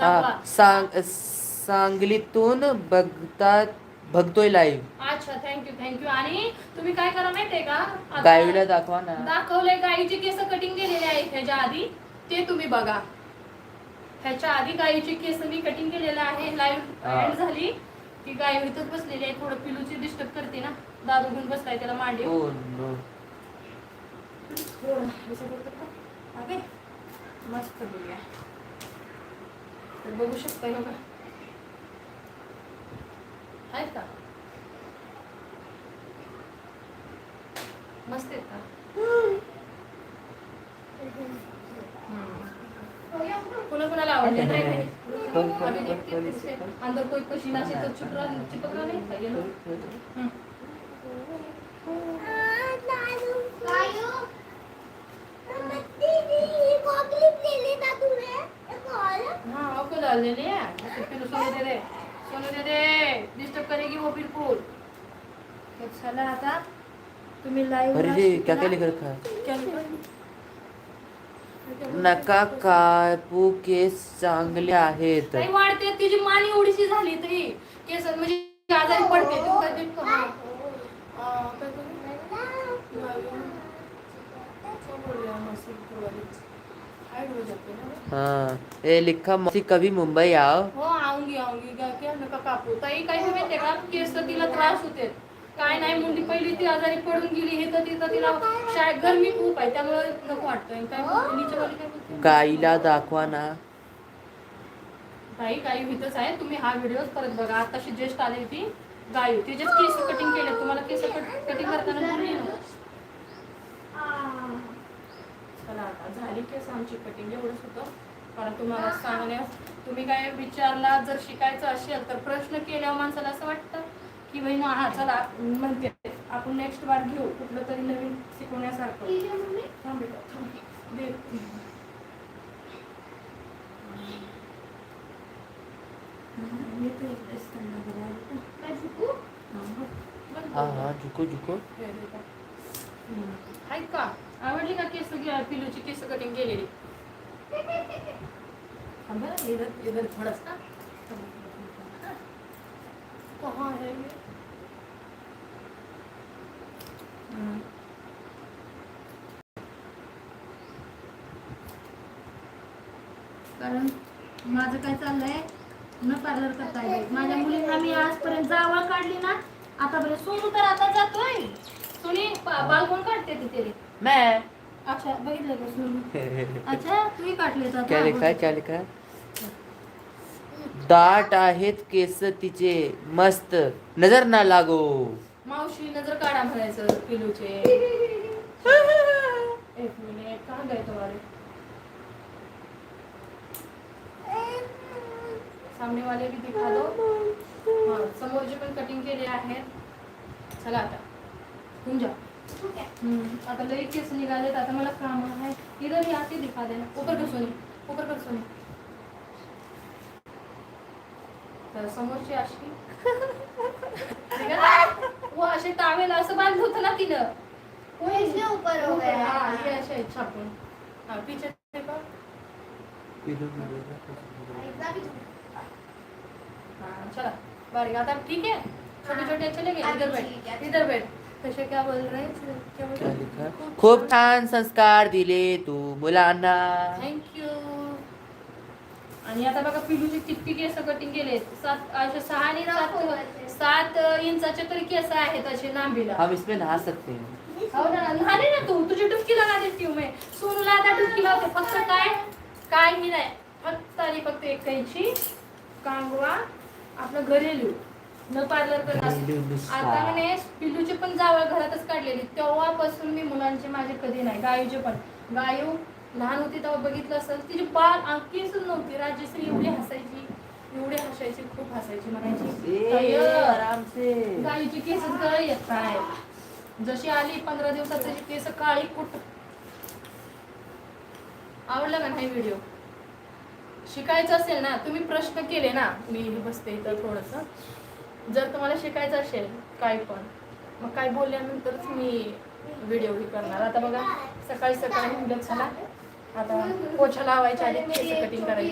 हा, सांग सांगलीतून बघतात बघतोय लाईव्ह अच्छा थँक्यू थँक्यू आणि तुम्ही काय करा माहितीये का? आता गावीला दाखवा ना. दाखवले गाईचे केस कटिंग केलेले आहेत ह्याच्या आधी. ते तुम्ही बघा. ह्याच्या आधी गाईचे केस मी कटिंग केलेलं आहे. लाईव्ह हा. एंड झाली. की गाय इथंच बसलेली आहे. थोडं पिलूची डिस्टर्ब करते ना. दादू घेऊन बसलाय त्याला मांडी हो नो अगे मस्त बघूया. तर बघू शकताय बघा. आहेत का? मस्त आहेत का? कोणा कोणाला आवडले नाही काही? कोण- कोण- अभी देखते कोण- किससे अंदर कोई पसीना से तो छुप रहा चिपक रहा नहीं था ये लो हम्म. आपको डाल देने हैं अच्छा, फिर सोने दे दे सोने दे दे डिस्टर्ब करेगी वो बिल्कुल। तो चला आता तुम्ही लाईव्ह अरे ये क्या क्या लिख रखा है? क्या? नका कापू केस चांगले आहेत। काही वाढते तिची मान एवढीशी झाली तरी. केस म्हणजे आजारी पडते तू काय देत का? अं, काय करू? क्या बोल रहे हैं हम ऐसे वाली? Hide हो जाते हैं। ये लिखा मौसी कभी मुंबई आओ। हो आऊंगी आऊंगी। काय क्या नका कापू। ताई काय हे माहितीये का? केस तिला त्रास होते. काय नाही मुंडी पहिली ती आजारी पडून गेली. हे तर तिथं तिला शाळेत गरमी खूप आहे त्यामुळे नको वाटतंय काय बोलते? नीचेवाली काय बोलते? गाईला दाखवा ना. ताई काही भीतच आहे. तुम्ही हा व्हिडिओ परत बघा. आताशी ज्येष्ठ आली ती गाय तिचेच केस कटिंग केले तुम्हाला केस कटिंग करताना बोलली ना चला आता झाली केस आमची कटिंग एवढंच होतं. कारण तुम्हाला सांगण्या तुम्ही काय विचारला जर शिकायचं असेल तर प्रश्न केल्यावर माणसाला असं वाटतं की बहिण हा चला म्हणते. आपण नेक्स्ट बार घेऊ कुठलं तरी नवीन शिकवण्यासारखं. थांब बेटा, थांब. दे. हाँ हाँ झुको झुको. आहेत का? आवडली का केस घ्या पिलूची केस कटिंग केलेली थोडस का? कहाँ है ये? कारण माझं काय चाललंय न पार्लर करता येईल माझ्या मुलींना मी आजपर्यंत जावळ काढली ना आतापर्यंत सोडू तर आता जातोय. सोनी बाल कोण काढते ते तेरे मैं. अच्छा बघितलं का सोनू? अच्छा तुम्ही काढले क्या लिखा क्या लिखा दाट आहेत केस तिचे मस्त. नजर ना लागो. मावशी नजर काढा म्हणायचं पिलूचे. एक मिनिट कहा गए तुम्हारे सामने वाले भी दिखा दो हाँ समोरचे पण कटिंग केले आहेत. चला आता. तुम जा हम्म, आता लई केस निघालेत आता मला काम आहे इधर या ते दिखा देना। ऊपर कर सोनी। ऊपर कर सोनी। तर समोरची अशी ठीक वो असे टावेल असं बांधलं होतं ना तिनं। वो ऊपर हो गया। हा, है हे असे छापून हा पीछे देखो. इतना भी हाँ, चला। बारीक आता। ठीक है? छोटे छोटे अच्छे लगे? इधर बैठ। इधर बैठ। क्या बोल रहे हैं? क्या बोल क्या रहे लिखा खूप छान. संस्कार दिले तू मुलांना. थँक्यू आणि आता बघा पिलूची किती केस कटिंग केले सात असे सहा आणि सात सात इंचाचे तरी केस आहेत असे लांबीला. हम इसमें नहा सकते हैं हो ना झाले ना तू? तुझी डुबकी लगा देते हूँ मैं. सोनूला आता डुबकी लावते. फक्त काय? काही नाही. फक्त आणि फक्त एक कैची कांगवा आपलं घरेलू. न पार्लर. आता म्हणे पिल्लूचे पण जावळ घरातच काढलेली. तेव्हापासून मी मुलांचे माझे कधी नाही. गायूचे पण. गायू लहान होती तेव्हा बघितलं असेल तिची बाल केस नव्हती. राजश्री एवढी हसायची. एवढी हसायची खूप हसायची म्हणायची. ए, "ताई, आराम से गाईची केस गळ येत आहे जशी आली पंधरा दिवसात त्याची केस काळी कुट आवडला का नाही व्हिडिओ शिकायचं असेल ना तुम्ही प्रश्न केले ना मी बसते इथं थोडस. जर तुम्हाला शिकायचं असेल काय पण मग काय बोलल्यानंतरच मी व्हिडिओ ही करणार. आता बघा सकाळी सकाळी मुलं चला आता पोछा लावायच्या आधी केस कटिंग करायची.